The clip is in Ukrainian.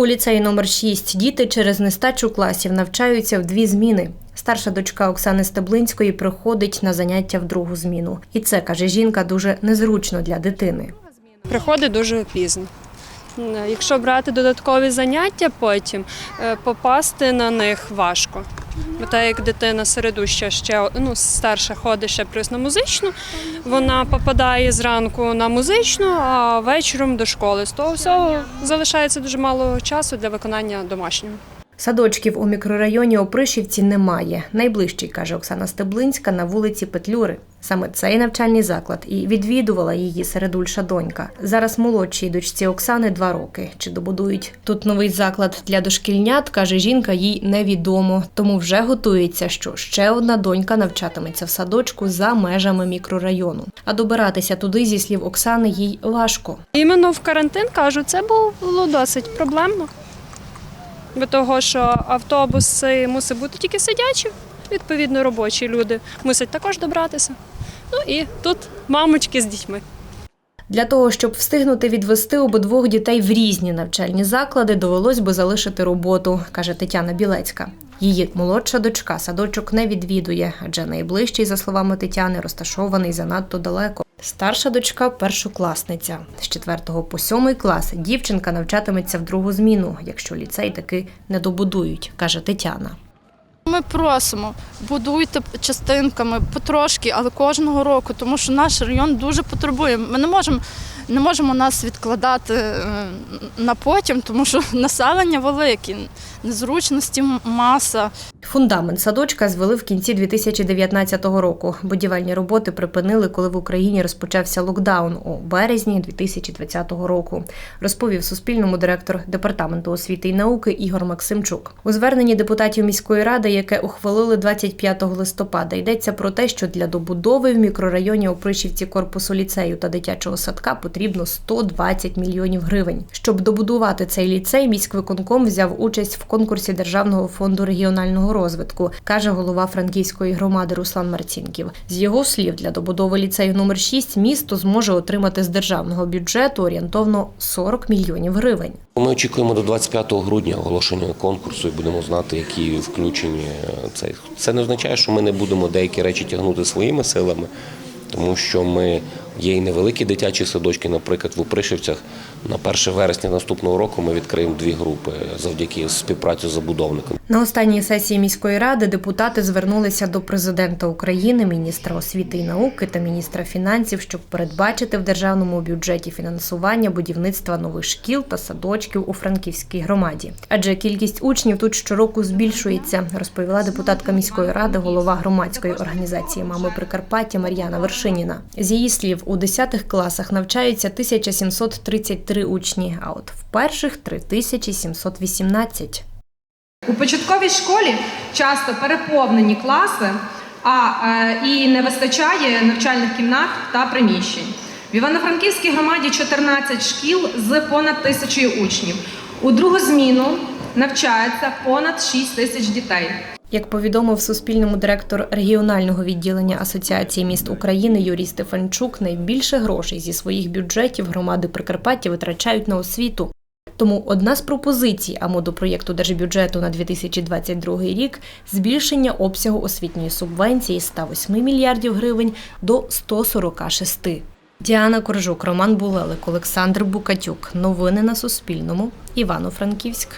У ліцеї номер 6 діти через нестачу класів навчаються в дві зміни. Старша дочка Оксани Стеблинської приходить на заняття в другу зміну. І це, каже жінка, дуже незручно для дитини. Приходить дуже пізно. Якщо брати додаткові заняття потім, е, попасти на них важко. Бо так як дитина середуща ще ну, старша ходить ще плюс на музичну, вона попадає зранку на музичну, а вечором до школи. З того всього залишається дуже мало часу для виконання домашнього. Садочків у мікрорайоні Опришівці немає. Найближчий, каже Оксана Стеблинська, на вулиці Петлюри. Саме цей навчальний заклад і відвідувала її середульша донька. Зараз молодшій дочці Оксани два роки. Чи добудують тут новий заклад для дошкільнят, каже жінка, їй невідомо. Тому вже готується, що ще одна донька навчатиметься в садочку за межами мікрорайону. А добиратися туди, зі слів Оксани, їй важко. Іменно в карантин кажу, це було досить проблемно. Бо того, що автобуси мусить бути тільки сидячі, відповідно, робочі люди мусять також добратися. Ну і тут мамочки з дітьми. Для того, щоб встигнути відвести обидвох дітей в різні навчальні заклади, довелось би залишити роботу, каже Тетяна Білецька. Її молодша дочка садочок не відвідує, адже найближчий, за словами Тетяни, розташований занадто далеко. Старша дочка першокласниця. З 4 по 7 клас дівчинка навчатиметься в другу зміну, якщо ліцей таки не добудують, каже Тетяна. Ми просимо, будуйте частинками потрошки, але кожного року, тому що наш район дуже потребує. Ми не можемо, не можемо нас відкладати е, на потім, тому що населення велике, незручності маса. Фундамент садочка звели в кінці 2019 року. Будівельні роботи припинили, коли в Україні розпочався локдаун у березні 2020 року. Розповів Суспільному директор департаменту освіти і науки Ігор Максимчук. У зверненні депутатів міської ради, яке ухвалили 25 листопада, йдеться про те, що для добудови в мікрорайоні Опришівці корпусу ліцею та дитячого садка потрібно 120 мільйонів гривень. Щоб добудувати цей ліцей, міськвиконком взяв участь в конкурсі Державного фонду регіонального розвитку, каже голова Франківської громади Руслан Марцінків. З його слів, для добудови ліцею номер 6 місто зможе отримати з державного бюджету орієнтовно 40 мільйонів гривень. Ми очікуємо до 25 грудня оголошення конкурсу і будемо знати, які включені е, цей. Це не означає, що ми не будемо деякі речі тягнути своїми силами, тому що ми є і невеликі дитячі садочки, наприклад, в Упришівцях. На 1 вересня наступного року ми відкриємо дві групи завдяки співпраці з забудовником. На останній сесії міської ради депутати звернулися до президента України, міністра освіти і науки та міністра фінансів, щоб передбачити в державному бюджеті фінансування будівництва нових шкіл та садочків у Франківській громаді. Адже кількість учнів тут щороку збільшується, розповіла депутатка міської ради, голова громадської організації Мами Прикарпаття Мар'яна Вершиніна. З її слів, у 10 класах навчаються 1733 учні, а от в перших 3718. У початковій школі часто переповнені класи, а е, і не вистачає навчальних кімнат та приміщень. В Івано-Франківській громаді 14 шкіл з понад тисячою учнів. У другу зміну навчається понад 6 тисяч дітей. Як повідомив Суспільному директор регіонального відділення Асоціації міст України Юрій Стефанчук, найбільше грошей зі своїх бюджетів громади Прикарпаття витрачають на освіту. Тому одна з пропозицій АМО до проєкту держбюджету на 2022 рік збільшення обсягу освітньої субвенції з 108 мільярдів гривень до 146. Діана Коржук, Роман Булелик, Олександр Букатюк. Новини на Суспільному. Івано-Франківськ.